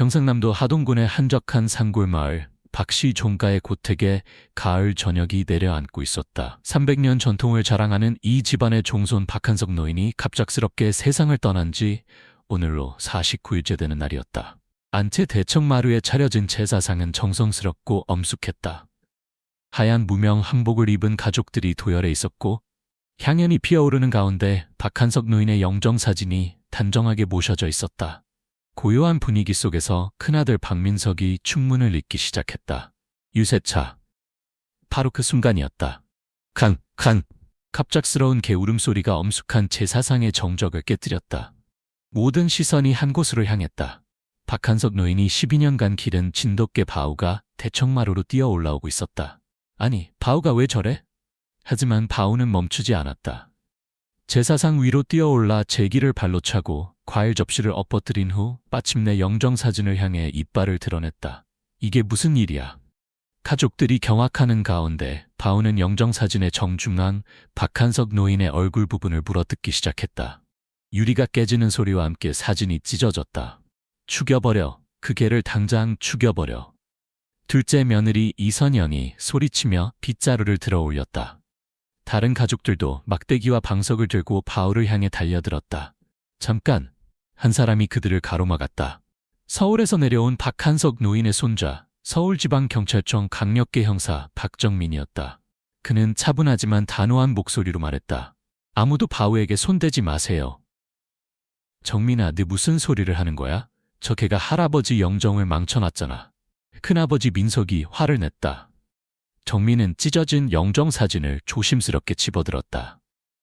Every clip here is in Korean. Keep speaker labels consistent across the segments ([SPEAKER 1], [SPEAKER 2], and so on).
[SPEAKER 1] 경상남도 하동군의 한적한 산골 마을 박씨 종가의 고택에 가을 저녁이 내려앉고 있었다. 300년 전통을 자랑하는 이 집안의 종손 박한석 노인이 갑작스럽게 세상을 떠난 지 오늘로 49일째 되는 날이었다. 안채 대청 마루에 차려진 제사상은 정성스럽고 엄숙했다. 하얀 무명 한복을 입은 가족들이 도열해 있었고 향연이 피어오르는 가운데 박한석 노인의 영정 사진이 단정하게 모셔져 있었다. 고요한 분위기 속에서 큰아들 박민석이 충문을 읽기 시작했다. 유세차. 바로 그 순간이었다. 칸, 칸. 갑작스러운 개울음 소리가 엄숙한 제 사상의 정적을 깨뜨렸다. 모든 시선이 한 곳으로 향했다. 박한석 노인이 12년간 기른 진돗개 바우가 대청마루로 뛰어 올라오고 있었다. 아니, 바우가 왜 저래? 하지만 바우는 멈추지 않았다. 제사상 위로 뛰어올라 제기를 발로 차고 과일 접시를 엎어뜨린 후 마침내 영정 사진을 향해 이빨을 드러냈다. 이게 무슨 일이야? 가족들이 경악하는 가운데 바우는 영정 사진의 정중앙 박한석 노인의 얼굴 부분을 물어뜯기 시작했다. 유리가 깨지는 소리와 함께 사진이 찢어졌다. 죽여버려. 그 개를 당장 죽여버려. 둘째 며느리 이선영이 소리치며 빗자루를 들어 올렸다. 다른 가족들도 막대기와 방석을 들고 바울을 향해 달려들었다. 잠깐, 한 사람이 그들을 가로막았다. 서울에서 내려온 박한석 노인의 손자, 서울지방경찰청 강력계 형사 박정민이었다. 그는 차분하지만 단호한 목소리로 말했다. 아무도 바우에게 손대지 마세요. 정민아, 네 무슨 소리를 하는 거야? 저 개가 할아버지 영정을 망쳐놨잖아. 큰아버지 민석이 화를 냈다. 정민은 찢어진 영정 사진을 조심스럽게 집어들었다.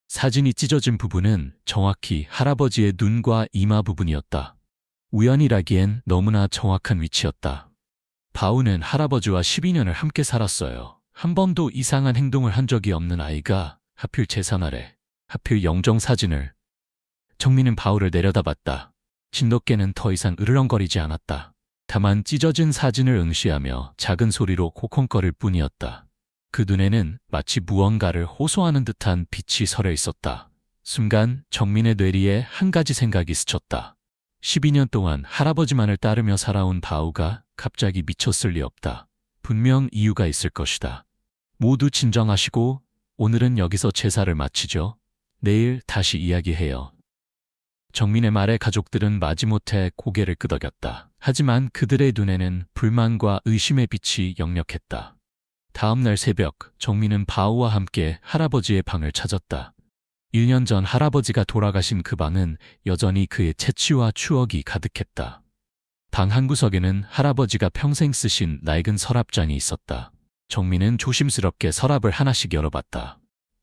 [SPEAKER 1] 사진이 찢어진 부분은 정확히 할아버지의 눈과 이마 부분이었다. 우연이라기엔 너무나 정확한 위치였다. 바우는 할아버지와 12년을 함께 살았어요. 한 번도 이상한 행동을 한 적이 없는 아이가 하필 제사날에 하필 영정 사진을 정민은 바우를 내려다봤다. 진돗개는 더 이상 으르렁거리지 않았다. 다만 찢어진 사진을 응시하며 작은 소리로 콩콩거릴 뿐이었다. 그 눈에는 마치 무언가를 호소하는 듯한 빛이 서려 있었다. 순간 정민의 뇌리에 한 가지 생각이 스쳤다. 12년 동안 할아버지만을 따르며 살아온 바우가 갑자기 미쳤을 리 없다. 분명 이유가 있을 것이다. 모두 진정하시고 오늘은 여기서 제사를 마치죠. 내일 다시 이야기해요. 정민의 말에 가족들은 마지못해 고개를 끄덕였다. 하지만 그들의 눈에는 불만과 의심의 빛이 역력했다. 다음 날 새벽, 정민은 바우와 함께 할아버지의 방을 찾았다. 1년 전 할아버지가 돌아가신 그 방은 여전히 그의 채취와 추억이 가득했다. 방 한구석에는 할아버지가 평생 쓰신 낡은 서랍장이 있었다. 정민은 조심스럽게 서랍을 하나씩 열어봤다.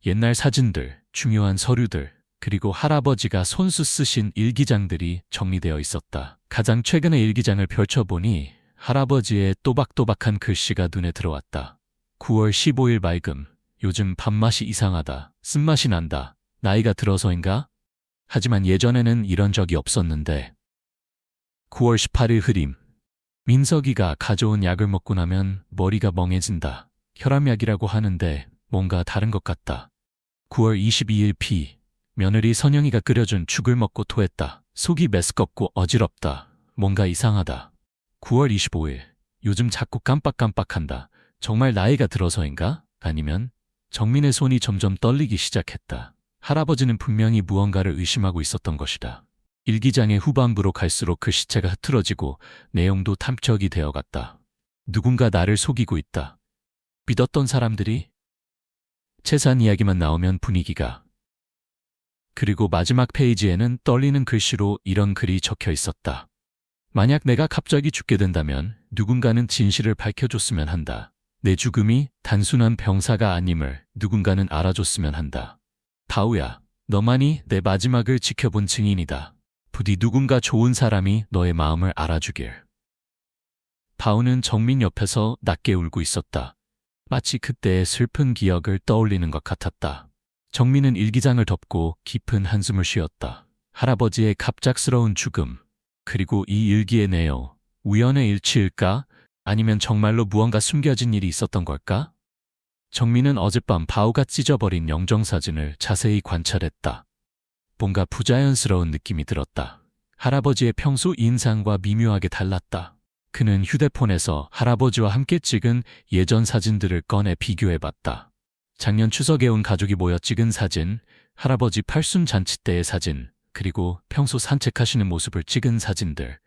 [SPEAKER 1] 옛날 사진들, 중요한 서류들, 그리고 할아버지가 손수 쓰신 일기장들이 정리되어 있었다. 가장 최근의 일기장을 펼쳐보니 할아버지의 또박또박한 글씨가 눈에 들어왔다. 9월 15일 맑음. 요즘 밥맛이 이상하다. 쓴맛이 난다. 나이가 들어서인가? 하지만 예전에는 이런 적이 없었는데. 9월 18일 흐림. 민석이가 가져온 약을 먹고 나면 머리가 멍해진다. 혈압약이라고 하는데 뭔가 다른 것 같다. 9월 22일 피. 며느리 선영이가 끓여준 죽을 먹고 토했다. 속이 메스껍고 어지럽다. 뭔가 이상하다. 9월 25일. 요즘 자꾸 깜빡깜빡한다. 정말 나이가 들어서인가? 아니면 정민의 손이 점점 떨리기 시작했다. 할아버지는 분명히 무언가를 의심하고 있었던 것이다. 일기장의 후반부로 갈수록 그 시체가 흐트러지고 내용도 탐척이 되어갔다. 누군가 나를 속이고 있다. 믿었던 사람들이 재산 이야기만 나오면 분위기가 그리고 마지막 페이지에는 떨리는 글씨로 이런 글이 적혀 있었다. 만약 내가 갑자기 죽게 된다면 누군가는 진실을 밝혀줬으면 한다. 내 죽음이 단순한 병사가 아님을 누군가는 알아줬으면 한다. 바우야, 너만이 내 마지막을 지켜본 증인이다. 부디 누군가 좋은 사람이 너의 마음을 알아주길. 바우는 정민 옆에서 낮게 울고 있었다. 마치 그때의 슬픈 기억을 떠올리는 것 같았다. 정민은 일기장을 덮고 깊은 한숨을 쉬었다. 할아버지의 갑작스러운 죽음, 그리고 이 일기의 내용, 우연의 일치일까? 아니면 정말로 무언가 숨겨진 일이 있었던 걸까? 정민은 어젯밤 바우가 찢어버린 영정사진을 자세히 관찰했다. 뭔가 부자연스러운 느낌이 들었다. 할아버지의 평소 인상과 미묘하게 달랐다. 그는 휴대폰에서 할아버지와 함께 찍은 예전 사진들을 꺼내 비교해 봤다. 작년 추석에 온 가족이 모여 찍은 사진, 할아버지 팔순 잔치 때의 사진, 그리고 평소 산책하시는 모습을 찍은 사진들.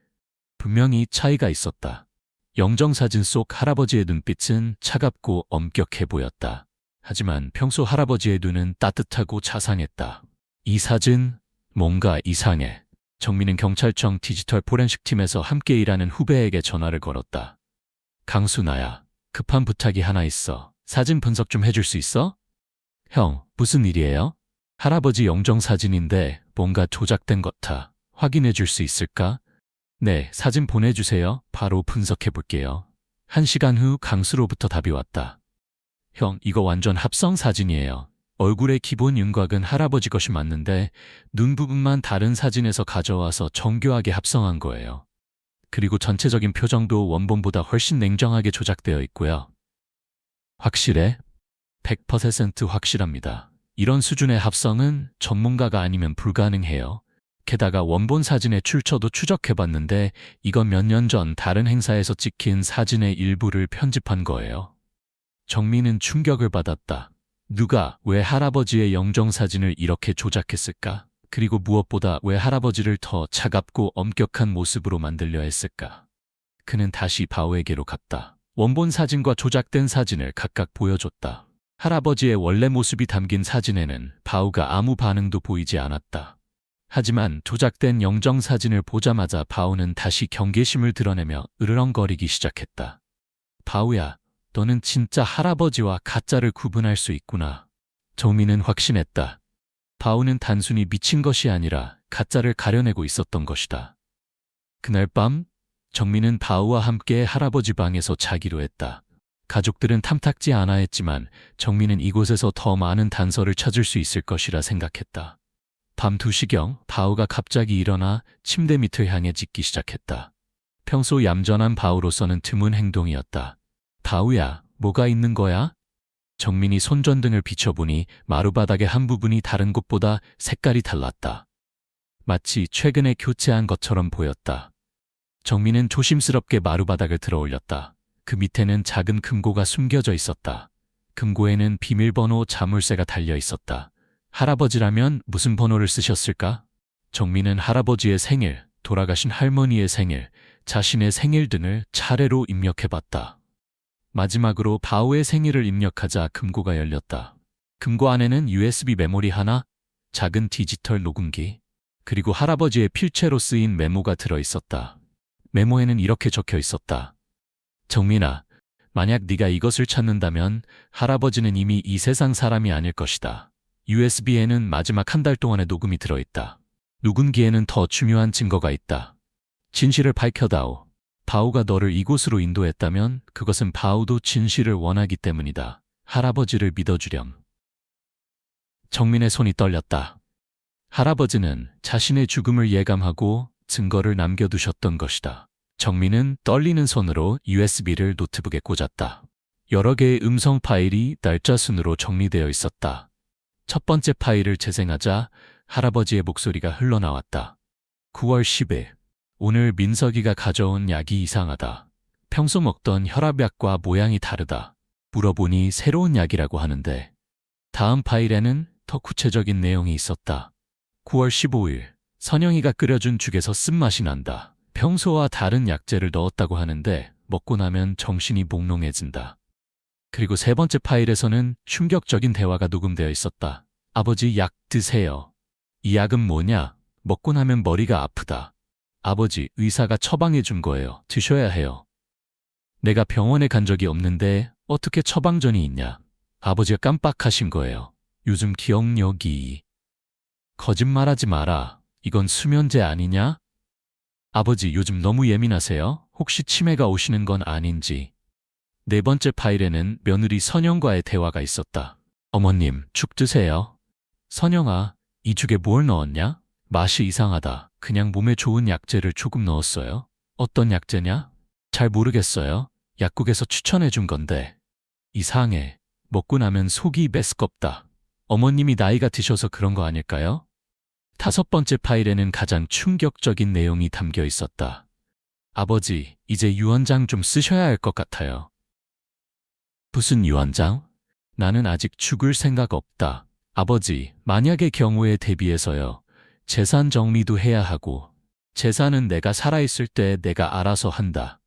[SPEAKER 1] 분명히 차이가 있었다. 영정 사진 속 할아버지의 눈빛은 차갑고 엄격해 보였다. 하지만 평소 할아버지의 눈은 따뜻하고 자상했다. 이 사진, 뭔가 이상해. 정민은 경찰청 디지털 포렌식 팀에서 함께 일하는 후배에게 전화를 걸었다. 강수 나야. 급한 부탁이 하나 있어. 사진 분석 좀 해줄 수 있어? 형, 무슨 일이에요? 할아버지 영정 사진인데 뭔가 조작된 것 같아. 확인해 줄 수 있을까? 네, 사진 보내주세요. 바로 분석해 볼게요. 한 시간 후 강수로부터 답이 왔다. 형, 이거 완전 합성 사진이에요. 얼굴의 기본 윤곽은 할아버지 것이 맞는데 눈 부분만 다른 사진에서 가져와서 정교하게 합성한 거예요. 그리고 전체적인 표정도 원본보다 훨씬 냉정하게 조작되어 있고요. 확실해? 100% 확실합니다. 이런 수준의 합성은 전문가가 아니면 불가능해요. 게다가 원본 사진의 출처도 추적해봤는데 이건 몇 년 전 다른 행사에서 찍힌 사진의 일부를 편집한 거예요. 정민은 충격을 받았다. 누가 왜 할아버지의 영정 사진을 이렇게 조작했을까? 그리고 무엇보다 왜 할아버지를 더 차갑고 엄격한 모습으로 만들려 했을까? 그는 다시 바오에게로 갔다. 원본 사진과 조작된 사진을 각각 보여줬다. 할아버지의 원래 모습이 담긴 사진에는 바오가 아무 반응도 보이지 않았다. 하지만 조작된 영정 사진을 보자마자 바오는 다시 경계심을 드러내며 으르렁거리기 시작했다. 바오야, 너는 진짜 할아버지와 가짜를 구분할 수 있구나. 정민은 확신했다. 바오는 단순히 미친 것이 아니라 가짜를 가려내고 있었던 것이다. 그날 밤 정민은 바오와 함께 할아버지 방에서 자기로 했다. 가족들은 탐탁지 않아 했지만 정민은 이곳에서 더 많은 단서를 찾을 수 있을 것이라 생각했다. 밤 2시경 바오가 갑자기 일어나 침대 밑을 향해 짖기 시작했다. 평소 얌전한 바오로서는 드문 행동이었다. 바오야, 뭐가 있는 거야? 정민이 손전등을 비춰보니 마루바닥의 한 부분이 다른 곳보다 색깔이 달랐다. 마치 최근에 교체한 것처럼 보였다. 정민은 조심스럽게 마루바닥을 들어 올렸다. 그 밑에는 작은 금고가 숨겨져 있었다. 금고에는 비밀번호 자물쇠가 달려 있었다. 할아버지라면 무슨 번호를 쓰셨을까? 정민은 할아버지의 생일, 돌아가신 할머니의 생일, 자신의 생일 등을 차례로 입력해봤다. 마지막으로 바오의 생일을 입력하자 금고가 열렸다. 금고 안에는 USB 메모리 하나, 작은 디지털 녹음기, 그리고 할아버지의 필체로 쓰인 메모가 들어 있었다. 메모에는 이렇게 적혀 있었다. 정민아, 만약 네가 이것을 찾는다면 할아버지는 이미 이 세상 사람이 아닐 것이다. USB에는 마지막 한 달 동안의 녹음이 들어있다. 녹음기에는 더 중요한 증거가 있다. 진실을 밝혀다오. 바오가 너를 이곳으로 인도했다면 그것은 바오도 진실을 원하기 때문이다. 할아버지를 믿어주렴. 정민의 손이 떨렸다. 할아버지는 자신의 죽음을 예감하고 증거를 남겨두셨던 것이다. 정민은 떨리는 손으로 USB를 노트북에 꽂았다. 여러 개의 음성 파일이 날짜 순으로 정리되어 있었다. 첫 번째 파일을 재생하자 할아버지의 목소리가 흘러나왔다. 9월 10일. 오늘 민석이가 가져온 약이 이상하다. 평소 먹던 혈압약과 모양이 다르다. 물어보니 새로운 약이라고 하는데 다음 파일에는 더 구체적인 내용이 있었다. 9월 15일. 선영이가 끓여준 죽에서 쓴맛이 난다. 평소와 다른 약재를 넣었다고 하는데 먹고 나면 정신이 몽롱해진다. 그리고 세 번째 파일에서는 충격적인 대화가 녹음되어 있었다. 아버지 약 드세요. 이 약은 뭐냐? 먹고 나면 머리가 아프다. 아버지 의사가 처방해 준 거예요. 드셔야 해요. 내가 병원에 간 적이 없는데 어떻게 처방전이 있냐? 아버지가 깜빡하신 거예요. 요즘 기억력이. 거짓말하지 마라. 이건 수면제 아니냐? 아버지 요즘 너무 예민하세요? 혹시 치매가 오시는 건 아닌지. 네 번째 파일에는 며느리 선영과의 대화가 있었다. 어머님, 죽 드세요. 선영아, 이 죽에 뭘 넣었냐? 맛이 이상하다. 그냥 몸에 좋은 약재를 조금 넣었어요. 어떤 약재냐? 잘 모르겠어요. 약국에서 추천해 준 건데. 이상해. 먹고 나면 속이 메스껍다. 어머님이 나이가 드셔서 그런 거 아닐까요? 다섯 번째 파일에는 가장 충격적인 내용이 담겨 있었다. 아버지, 이제 유언장 좀 쓰셔야 할 것 같아요. 무슨 유언장? 나는 아직 죽을 생각 없다. 아버지, 만약의 경우에 대비해서요. 재산 정리도 해야 하고, 재산은 내가 살아있을 때 내가 알아서 한다.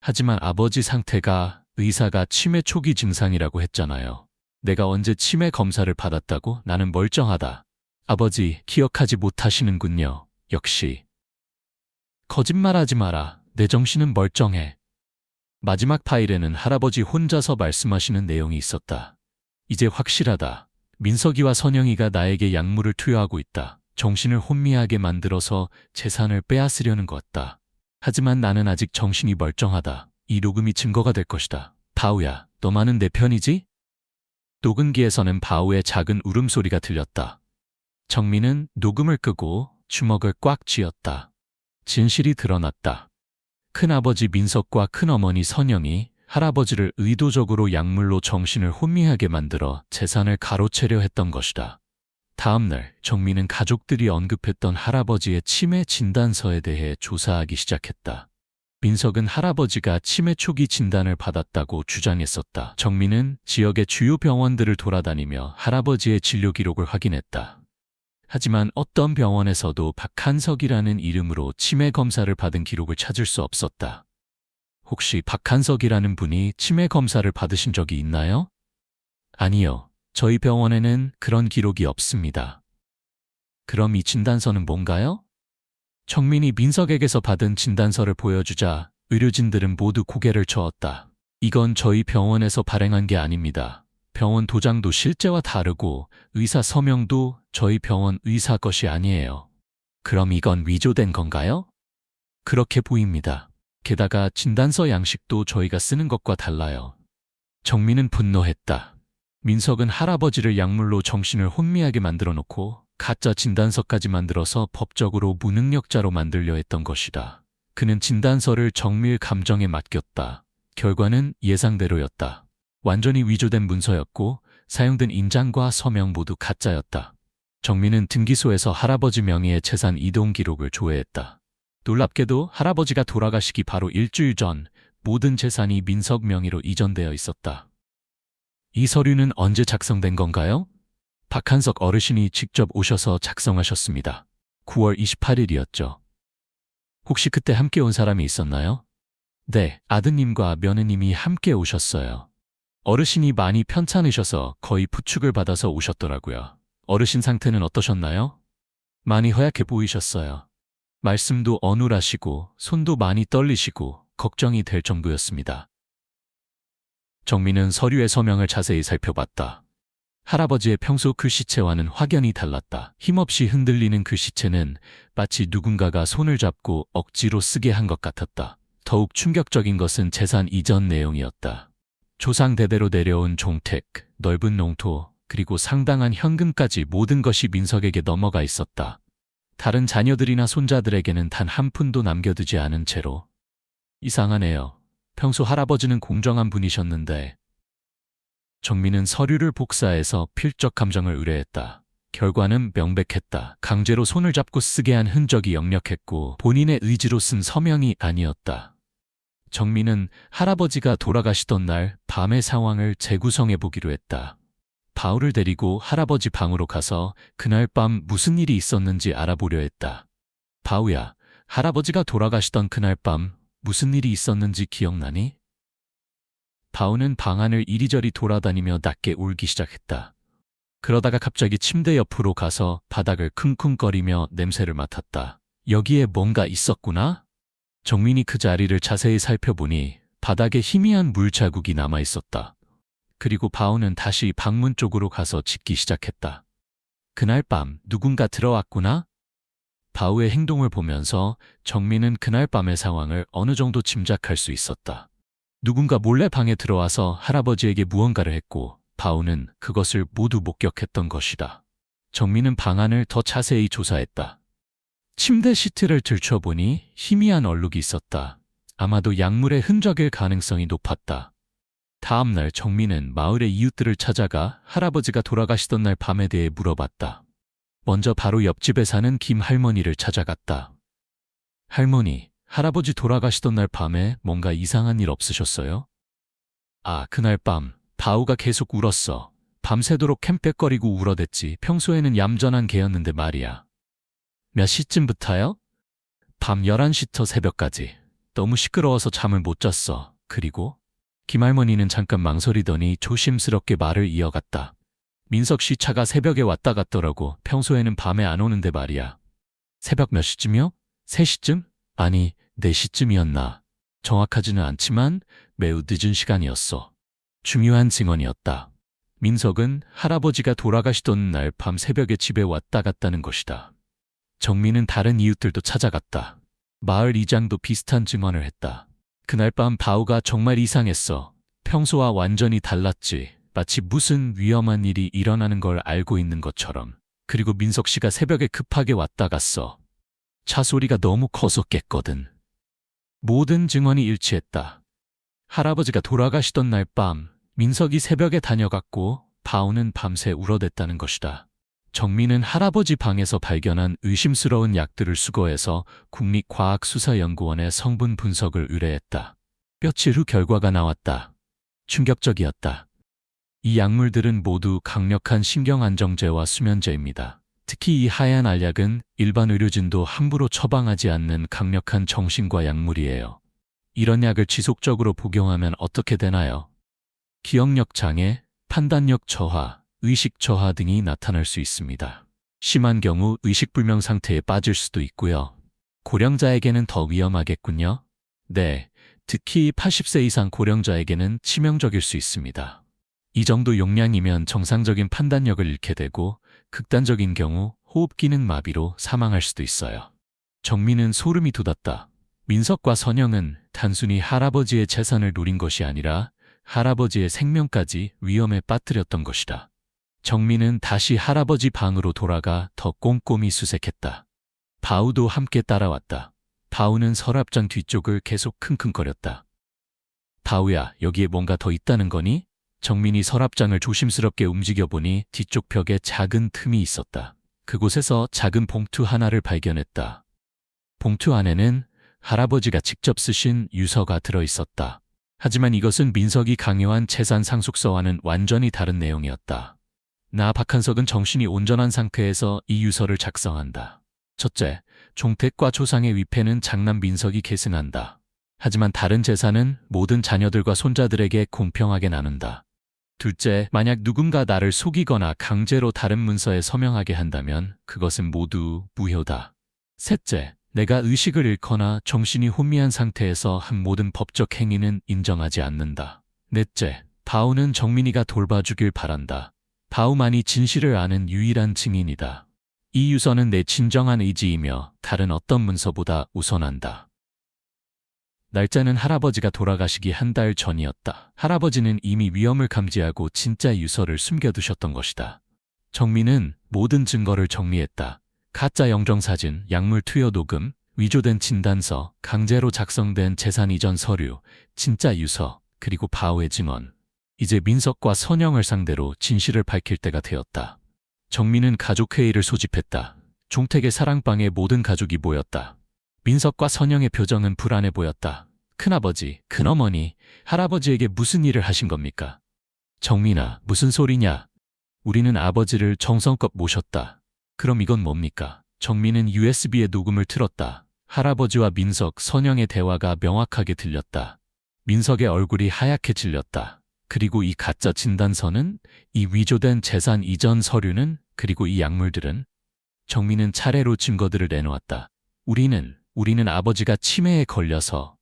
[SPEAKER 1] 하지만 아버지 상태가 의사가 치매 초기 증상이라고 했잖아요. 내가 언제 치매 검사를 받았다고 나는 멀쩡하다. 아버지, 기억하지 못하시는군요. 역시. 거짓말하지 마라. 내 정신은 멀쩡해. 마지막 파일에는 할아버지 혼자서 말씀하시는 내용이 있었다. 이제 확실하다. 민석이와 선영이가 나에게 약물을 투여하고 있다. 정신을 혼미하게 만들어서 재산을 빼앗으려는 것 같다. 하지만 나는 아직 정신이 멀쩡하다. 이 녹음이 증거가 될 것이다. 바우야, 너만은 내 편이지? 녹음기에서는 바우의 작은 울음소리가 들렸다. 정민은 녹음을 끄고 주먹을 꽉 쥐었다. 진실이 드러났다. 큰아버지 민석과 큰어머니 선영이 할아버지를 의도적으로 약물로 정신을 혼미하게 만들어 재산을 가로채려 했던 것이다. 다음날 정민은 가족들이 언급했던 할아버지의 치매 진단서에 대해 조사하기 시작했다. 민석은 할아버지가 치매 초기 진단을 받았다고 주장했었다. 정민은 지역의 주요 병원들을 돌아다니며 할아버지의 진료 기록을 확인했다. 하지만 어떤 병원에서도 박한석이라는 이름으로 치매 검사를 받은 기록을 찾을 수 없었다. 혹시 박한석이라는 분이 치매 검사를 받으신 적이 있나요? 아니요. 저희 병원에는 그런 기록이 없습니다. 그럼 이 진단서는 뭔가요? 정민이 민석에게서 받은 진단서를 보여주자 의료진들은 모두 고개를 저었다. 이건 저희 병원에서 발행한 게 아닙니다. 병원 도장도 실제와 다르고 의사 서명도 저희 병원 의사 것이 아니에요. 그럼 이건 위조된 건가요? 그렇게 보입니다. 게다가 진단서 양식도 저희가 쓰는 것과 달라요. 정민은 분노했다. 민석은 할아버지를 약물로 정신을 혼미하게 만들어 놓고 가짜 진단서까지 만들어서 법적으로 무능력자로 만들려 했던 것이다. 그는 진단서를 정밀 감정에 맡겼다. 결과는 예상대로였다. 완전히 위조된 문서였고 사용된 인장과 서명 모두 가짜였다. 정민은 등기소에서 할아버지 명의의 재산 이동 기록을 조회했다. 놀랍게도 할아버지가 돌아가시기 바로 일주일 전 모든 재산이 민석 명의로 이전되어 있었다. 이 서류는 언제 작성된 건가요? 박한석 어르신이 직접 오셔서 작성하셨습니다. 9월 28일이었죠. 혹시 그때 함께 온 사람이 있었나요? 네, 아드님과 며느님이 함께 오셨어요. 어르신이 많이 편찮으셔서 거의 부축을 받아서 오셨더라고요. 어르신 상태는 어떠셨나요? 많이 허약해 보이셨어요. 말씀도 어눌하시고 손도 많이 떨리시고 걱정이 될 정도였습니다. 정민은 서류의 서명을 자세히 살펴봤다. 할아버지의 평소 글씨체와는 확연히 달랐다. 힘없이 흔들리는 글씨체는 마치 누군가가 손을 잡고 억지로 쓰게 한 것 같았다. 더욱 충격적인 것은 재산 이전 내용이었다. 조상 대대로 내려온 종택, 넓은 농토, 그리고 상당한 현금까지 모든 것이 민석에게 넘어가 있었다. 다른 자녀들이나 손자들에게는 단 한 푼도 남겨두지 않은 채로. 이상하네요. 평소 할아버지는 공정한 분이셨는데 정민은 서류를 복사해서 필적 감정을 의뢰했다. 결과는 명백했다. 강제로 손을 잡고 쓰게 한 흔적이 역력했고 본인의 의지로 쓴 서명이 아니었다. 정민은 할아버지가 돌아가시던 날 밤의 상황을 재구성해 보기로 했다. 바울을 데리고 할아버지 방으로 가서 그날 밤 무슨 일이 있었는지 알아보려 했다. 바우야, 할아버지가 돌아가시던 그날 밤 무슨 일이 있었는지 기억나니? 바우는 방 안을 이리저리 돌아다니며 낮게 울기 시작했다. 그러다가 갑자기 침대 옆으로 가서 바닥을 킁킁거리며 냄새를 맡았다. 여기에 뭔가 있었구나? 정민이 그 자리를 자세히 살펴보니 바닥에 희미한 물자국이 남아 있었다. 그리고 바우는 다시 방문 쪽으로 가서 짖기 시작했다. 그날 밤 누군가 들어왔구나? 바우의 행동을 보면서 정민은 그날 밤의 상황을 어느 정도 짐작할 수 있었다. 누군가 몰래 방에 들어와서 할아버지에게 무언가를 했고 바우는 그것을 모두 목격했던 것이다. 정민은 방안을 더 자세히 조사했다. 침대 시트를 들춰보니 희미한 얼룩이 있었다. 아마도 약물의 흔적일 가능성이 높았다. 다음 날 정민은 마을의 이웃들을 찾아가 할아버지가 돌아가시던 날 밤에 대해 물어봤다. 먼저 바로 옆집에 사는 김 할머니를 찾아갔다. 할머니, 할아버지 돌아가시던 날 밤에 뭔가 이상한 일 없으셨어요? 아, 그날 밤, 바우가 계속 울었어. 밤새도록 캠빽거리고 울어댔지. 평소에는 얌전한 개였는데 말이야. 몇 시쯤부터요? 밤 11시부터 새벽까지. 너무 시끄러워서 잠을 못 잤어. 그리고 김할머니는 잠깐 망설이더니 조심스럽게 말을 이어갔다. 민석 씨 차가 새벽에 왔다 갔더라고. 평소에는 밤에 안 오는데 말이야. 새벽 몇 시쯤이요? 3시쯤? 아니, 4시쯤이었나. 정확하지는 않지만 매우 늦은 시간이었어. 중요한 증언이었다. 민석은 할아버지가 돌아가시던 날 밤 새벽에 집에 왔다 갔다는 것이다. 정민은 다른 이웃들도 찾아갔다. 마을 이장도 비슷한 증언을 했다. 그날 밤 바우가 정말 이상했어. 평소와 완전히 달랐지. 마치 무슨 위험한 일이 일어나는 걸 알고 있는 것처럼. 그리고 민석 씨가 새벽에 급하게 왔다 갔어. 차 소리가 너무 커서 깼거든. 모든 증언이 일치했다. 할아버지가 돌아가시던 날 밤, 민석이 새벽에 다녀갔고, 바우는 밤새 울어댔다는 것이다. 정민은 할아버지 방에서 발견한 의심스러운 약들을 수거해서 국립과학수사연구원에 성분 분석을 의뢰했다. 며칠 후 결과가 나왔다. 충격적이었다. 이 약물들은 모두 강력한 신경안정제와 수면제입니다. 특히 이 하얀 알약은 일반 의료진도 함부로 처방하지 않는 강력한 정신과 약물이에요. 이런 약을 지속적으로 복용하면 어떻게 되나요? 기억력 장애, 판단력 저하, 의식 저하 등이 나타날 수 있습니다. 심한 경우 의식불명 상태에 빠질 수도 있고요. 고령자에게는 더 위험하겠군요. 네, 특히 80세 이상 고령자에게는 치명적일 수 있습니다. 이 정도 용량이면 정상적인 판단력을 잃게 되고 극단적인 경우 호흡 기능 마비로 사망할 수도 있어요. 정민은 소름이 돋았다. 민석과 선영은 단순히 할아버지의 재산을 노린 것이 아니라 할아버지의 생명까지 위험에 빠뜨렸던 것이다. 정민은 다시 할아버지 방으로 돌아가 더 꼼꼼히 수색했다. 바우도 함께 따라왔다. 바우는 서랍장 뒤쪽을 계속 킁킁거렸다. 바우야, 여기에 뭔가 더 있다는 거니? 정민이 서랍장을 조심스럽게 움직여보니 뒤쪽 벽에 작은 틈이 있었다. 그곳에서 작은 봉투 하나를 발견했다. 봉투 안에는 할아버지가 직접 쓰신 유서가 들어 있었다. 하지만 이것은 민석이 강요한 재산 상속서와는 완전히 다른 내용이었다. 나 박한석은 정신이 온전한 상태에서 이 유서를 작성한다. 첫째, 종택과 조상의 위패는 장남 민석이 계승한다. 하지만 다른 재산은 모든 자녀들과 손자들에게 공평하게 나눈다. 둘째, 만약 누군가 나를 속이거나 강제로 다른 문서에 서명하게 한다면 그것은 모두 무효다. 셋째, 내가 의식을 잃거나 정신이 혼미한 상태에서 한 모든 법적 행위는 인정하지 않는다. 넷째, 바우는 정민이가 돌봐주길 바란다. 바우만이 진실을 아는 유일한 증인이다. 이 유서는 내 진정한 의지이며 다른 어떤 문서보다 우선한다. 날짜는 할아버지가 돌아가시기 한 달 전이었다. 할아버지는 이미 위험을 감지하고 진짜 유서를 숨겨두셨던 것이다. 정민은 모든 증거를 정리했다. 가짜 영정사진, 약물 투여 녹음, 위조된 진단서, 강제로 작성된 재산 이전 서류, 진짜 유서, 그리고 바오의 증언. 이제 민석과 선영을 상대로 진실을 밝힐 때가 되었다. 정민은 가족회의를 소집했다. 종택의 사랑방에 모든 가족이 모였다. 민석과 선영의 표정은 불안해 보였다. 큰아버지, 큰어머니, 할아버지에게 무슨 일을 하신 겁니까? 정민아, 무슨 소리냐? 우리는 아버지를 정성껏 모셨다. 그럼 이건 뭡니까? 정민은 USB에 녹음을 틀었다. 할아버지와 민석, 선영의 대화가 명확하게 들렸다. 민석의 얼굴이 하얗게 질렸다. 그리고 이 가짜 진단서는 이 위조된 재산 이전 서류는 그리고 이 약물들은 정민은 차례로 증거들을 내놓았다. 우리는 우리는 아버지가 치매에 걸려서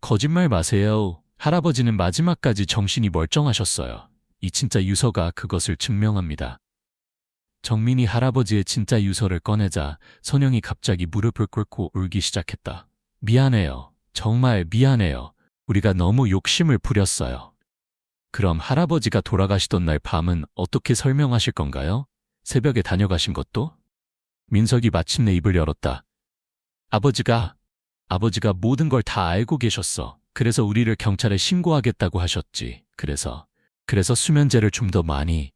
[SPEAKER 1] 거짓말 마세요. 할아버지는 마지막까지 정신이 멀쩡하셨어요. 이 진짜 유서가 그것을 증명합니다. 정민이 할아버지의 진짜 유서를 꺼내자 선영이 갑자기 무릎을 꿇고 울기 시작했다. 미안해요. 정말 미안해요. 우리가 너무 욕심을 부렸어요. 그럼 할아버지가 돌아가시던 날 밤은 어떻게 설명하실 건가요? 새벽에 다녀가신 것도? 민석이 마침내 입을 열었다. 아버지가, 아버지가 모든 걸 다 알고 계셨어. 그래서 우리를 경찰에 신고하겠다고 하셨지. 그래서, 그래서 수면제를 좀 더 많이,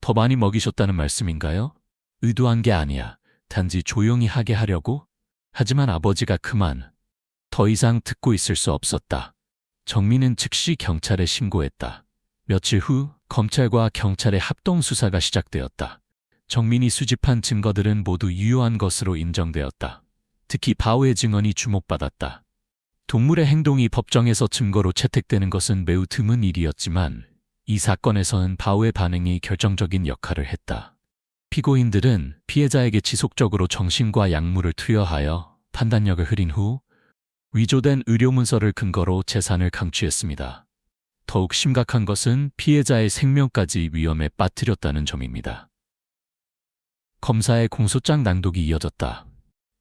[SPEAKER 1] 더 많이 먹이셨다는 말씀인가요? 의도한 게 아니야. 단지 조용히 하게 하려고? 하지만 아버지가 그만. 더 이상 듣고 있을 수 없었다. 정민은 즉시 경찰에 신고했다. 며칠 후 검찰과 경찰의 합동 수사가 시작되었다. 정민이 수집한 증거들은 모두 유효한 것으로 인정되었다. 특히 바오의 증언이 주목받았다. 동물의 행동이 법정에서 증거로 채택되는 것은 매우 드문 일이었지만 이 사건에서는 바오의 반응이 결정적인 역할을 했다. 피고인들은 피해자에게 지속적으로 정신과 약물을 투여하여 판단력을 흐린 후 위조된 의료문서를 근거로 재산을 강취했습니다. 더욱 심각한 것은 피해자의 생명까지 위험에 빠뜨렸다는 점입니다. 검사의 공소장 낭독이 이어졌다.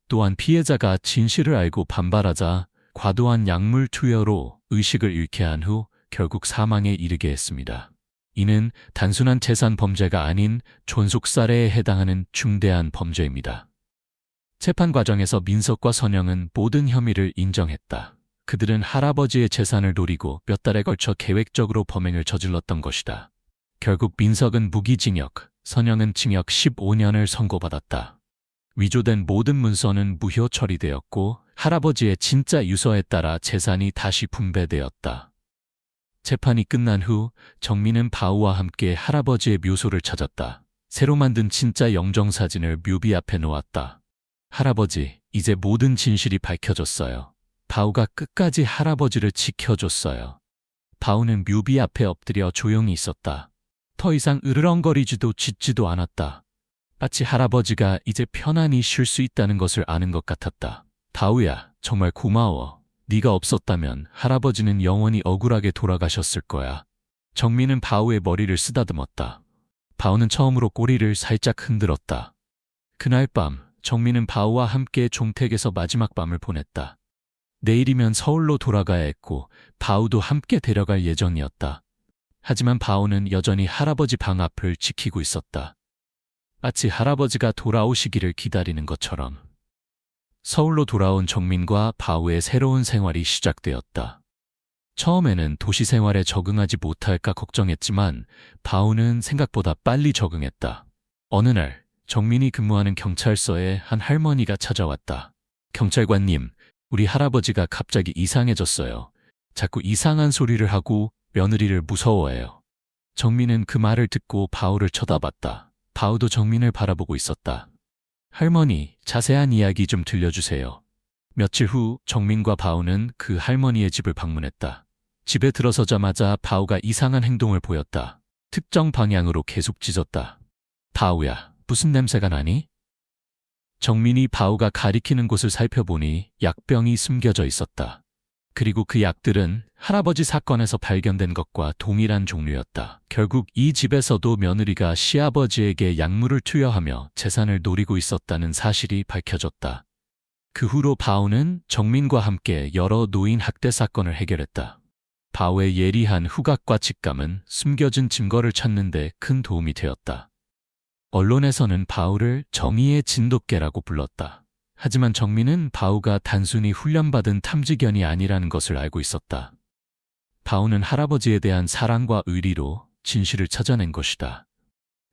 [SPEAKER 1] 또한 피해자가 진실을 알고 반발하자 과도한 약물 투여로 의식을 잃게 한 후 결국 사망에 이르게 했습니다. 이는 단순한 재산 범죄가 아닌 존속살해에 해당하는 중대한 범죄입니다. 재판 과정에서 민석과 선영은 모든 혐의를 인정했다. 그들은 할아버지의 재산을 노리고 몇 달에 걸쳐 계획적으로 범행을 저질렀던 것이다. 결국 민석은 무기징역, 선영은 징역 15년을 선고받았다. 위조된 모든 문서는 무효 처리되었고 할아버지의 진짜 유서에 따라 재산이 다시 분배되었다. 재판이 끝난 후 정민은 바우와 함께 할아버지의 묘소를 찾았다. 새로 만든 진짜 영정사진을 묘비 앞에 놓았다. 할아버지, 이제 모든 진실이 밝혀졌어요. 바우가 끝까지 할아버지를 지켜줬어요. 바우는 묘비 앞에 엎드려 조용히 있었다. 더 이상 으르렁거리지도 짖지도 않았다. 마치 할아버지가 이제 편안히 쉴 수 있다는 것을 아는 것 같았다. 바우야, 정말 고마워. 네가 없었다면 할아버지는 영원히 억울하게 돌아가셨을 거야. 정민은 바우의 머리를 쓰다듬었다. 바우는 처음으로 꼬리를 살짝 흔들었다. 그날 밤 정민은 바우와 함께 종택에서 마지막 밤을 보냈다. 내일이면 서울로 돌아가야 했고 바우도 함께 데려갈 예정이었다. 하지만 바우는 여전히 할아버지 방 앞을 지키고 있었다. 마치 할아버지가 돌아오시기를 기다리는 것처럼. 서울로 돌아온 정민과 바우의 새로운 생활이 시작되었다. 처음에는 도시 생활에 적응하지 못할까 걱정했지만 바우는 생각보다 빨리 적응했다. 어느 날 정민이 근무하는 경찰서에 한 할머니가 찾아왔다. 경찰관님, 우리 할아버지가 갑자기 이상해졌어요. 자꾸 이상한 소리를 하고 며느리를 무서워해요. 정민은 그 말을 듣고 바우를 쳐다봤다. 바우도 정민을 바라보고 있었다. 할머니, 자세한 이야기 좀 들려주세요. 며칠 후 정민과 바우는 그 할머니의 집을 방문했다. 집에 들어서자마자 바우가 이상한 행동을 보였다. 특정 방향으로 계속 짖었다. 바우야, 무슨 냄새가 나니? 정민이 바우가 가리키는 곳을 살펴보니 약병이 숨겨져 있었다. 그리고 그 약들은 할아버지 사건에서 발견된 것과 동일한 종류였다. 결국 이 집에서도 며느리가 시아버지에게 약물을 투여하며 재산을 노리고 있었다는 사실이 밝혀졌다. 그 후로 바우는 정민과 함께 여러 노인 학대 사건을 해결했다. 바우의 예리한 후각과 직감은 숨겨진 증거를 찾는 데 큰 도움이 되었다. 언론에서는 바우를 정의의 진돗개라고 불렀다. 하지만 정민은 바우가 단순히 훈련받은 탐지견이 아니라는 것을 알고 있었다. 바우는 할아버지에 대한 사랑과 의리로 진실을 찾아낸 것이다.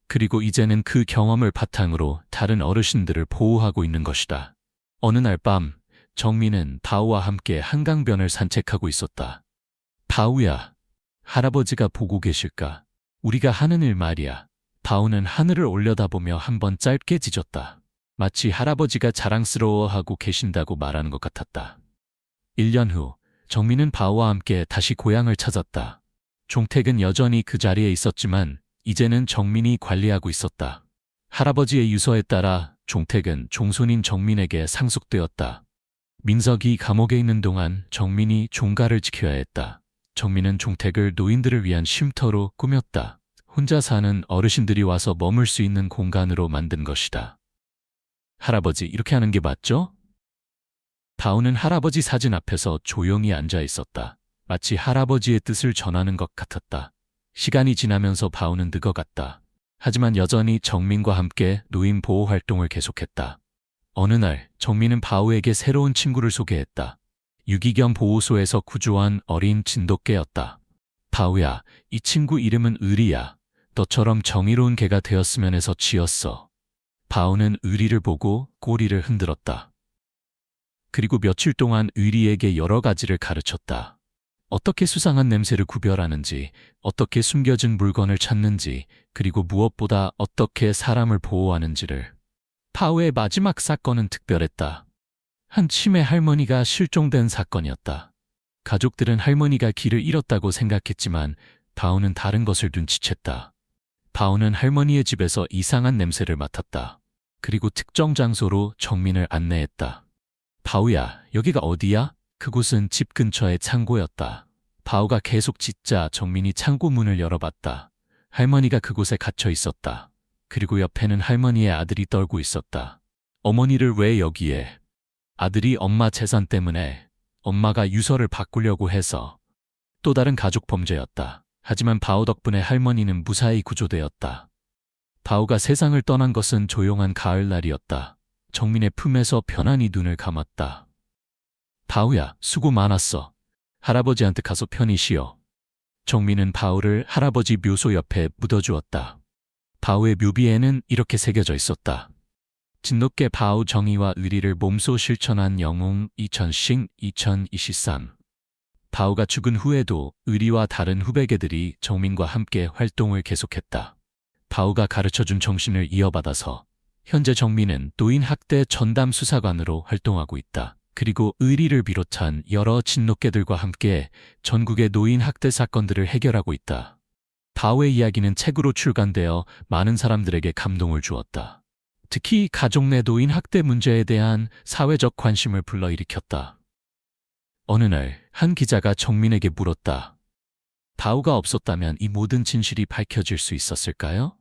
[SPEAKER 1] 그리고 이제는 그 경험을 바탕으로 다른 어르신들을 보호하고 있는 것이다. 어느 날 밤, 정민은 바우와 함께 한강변을 산책하고 있었다. 바우야, 할아버지가 보고 계실까? 우리가 하는 일 말이야. 바우는 하늘을 올려다보며 한번 짧게 짖었다. 마치 할아버지가 자랑스러워하고 계신다고 말하는 것 같았다. 1년 후 정민은 바우와 함께 다시 고향을 찾았다. 종택은 여전히 그 자리에 있었지만 이제는 정민이 관리하고 있었다. 할아버지의 유서에 따라 종택은 종손인 정민에게 상속되었다. 민석이 감옥에 있는 동안 정민이 종가를 지켜야 했다. 정민은 종택을 노인들을 위한 쉼터로 꾸몄다. 혼자 사는 어르신들이 와서 머물 수 있는 공간으로 만든 것이다. 할아버지, 이렇게 하는 게 맞죠? 다우는 할아버지 사진 앞에서 조용히 앉아 있었다. 마치 할아버지의 뜻을 전하는 것 같았다. 시간이 지나면서 바우는 늙어갔다. 하지만 여전히 정민과 함께 노인 보호 활동을 계속했다. 어느 날 정민은 바우에게 새로운 친구를 소개했다. 유기견 보호소에서 구조한 어린 진돗개였다. 바우야, 이 친구 이름은 의리야. 너처럼 정의로운 개가 되었으면 해서 지었어. 바오는 의리를 보고 꼬리를 흔들었다. 그리고 며칠 동안 의리에게 여러 가지를 가르쳤다. 어떻게 수상한 냄새를 구별하는지, 어떻게 숨겨진 물건을 찾는지, 그리고 무엇보다 어떻게 사람을 보호하는지를. 파오의 마지막 사건은 특별했다. 한 치매 할머니가 실종된 사건이었다. 가족들은 할머니가 길을 잃었다고 생각했지만 바오는 다른 것을 눈치챘다. 바오는 할머니의 집에서 이상한 냄새를 맡았다. 그리고 특정 장소로 정민을 안내했다. 바오야, 여기가 어디야? 그곳은 집 근처의 창고였다. 바오가 계속 짖자 정민이 창고 문을 열어봤다. 할머니가 그곳에 갇혀 있었다. 그리고 옆에는 할머니의 아들이 떨고 있었다. 어머니를 왜 여기에? 아들이 엄마 재산 때문에 엄마가 유서를 바꾸려고 해서 또 다른 가족 범죄였다. 하지만 바오 덕분에 할머니는 무사히 구조되었다. 바오가 세상을 떠난 것은 조용한 가을날이었다. 정민의 품에서 편안히 눈을 감았다. 바오야, 수고 많았어. 할아버지한테 가서 편히 쉬어. 정민은 바오를 할아버지 묘소 옆에 묻어주었다. 바오의 묘비에는 이렇게 새겨져 있었다. 진돗개 바오 정의와 의리를 몸소 실천한 영웅 2000싱 2023. 바오가 죽은 후에도 의리와 다른 후배계들이 정민과 함께 활동을 계속했다. 바오가 가르쳐준 정신을 이어받아서 현재 정민은 노인 학대 전담 수사관으로 활동하고 있다. 그리고 의리를 비롯한 여러 진돗개들과 함께 전국의 노인 학대 사건들을 해결하고 있다. 바오의 이야기는 책으로 출간되어 많은 사람들에게 감동을 주었다. 특히 가족 내 노인 학대 문제에 대한 사회적 관심을 불러일으켰다. 어느 날 한 기자가 정민에게 물었다. 바오가 없었다면 이 모든 진실이 밝혀질 수 있었을까요?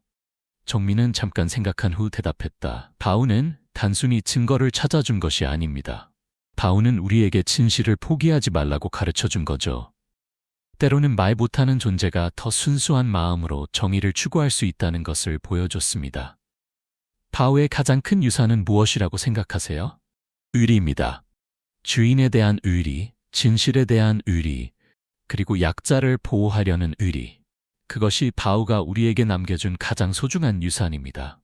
[SPEAKER 1] 정민은 잠깐 생각한 후 대답했다. 바오는 단순히 증거를 찾아준 것이 아닙니다. 바오는 우리에게 진실을 포기하지 말라고 가르쳐 준 거죠. 때로는 말 못하는 존재가 더 순수한 마음으로 정의를 추구할 수 있다는 것을 보여줬습니다. 바오의 가장 큰 유산은 무엇이라고 생각하세요? 의리입니다. 주인에 대한 의리, 진실에 대한 의리, 그리고 약자를 보호하려는 의리. 그것이 바오가 우리에게 남겨준 가장 소중한 유산입니다.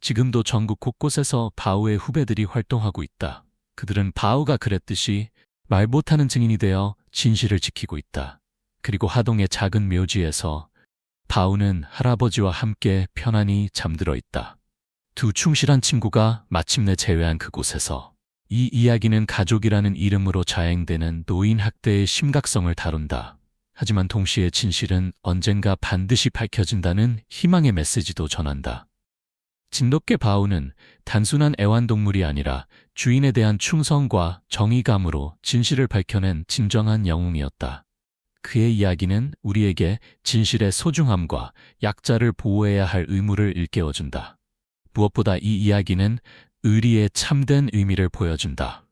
[SPEAKER 1] 지금도 전국 곳곳에서 바오의 후배들이 활동하고 있다. 그들은 바오가 그랬듯이 말 못하는 증인이 되어 진실을 지키고 있다. 그리고 하동의 작은 묘지에서 바오는 할아버지와 함께 편안히 잠들어 있다. 두 충실한 친구가 마침내 재회한 그곳에서 이 이야기는 가족이라는 이름으로 자행되는 노인 학대의 심각성을 다룬다. 하지만 동시에 진실은 언젠가 반드시 밝혀진다는 희망의 메시지도 전한다. 진돗개 바오는 단순한 애완동물이 아니라 주인에 대한 충성과 정의감으로 진실을 밝혀낸 진정한 영웅이었다. 그의 이야기는 우리에게 진실의 소중함과 약자를 보호해야 할 의무를 일깨워준다. 무엇보다 이 이야기는 의리의 참된 의미를 보여준다.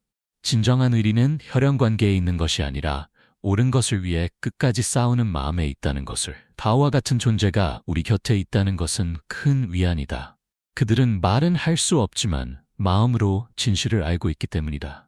[SPEAKER 1] 진정한 의리는 혈연 관계에 있는 것이 아니라 옳은 것을 위해 끝까지 싸우는 마음에 있다는 것을. 바오와 같은 존재가 우리 곁에 있다는 것은 큰 위안이다. 그들은 말은 할 수 없지만 마음으로 진실을 알고 있기 때문이다.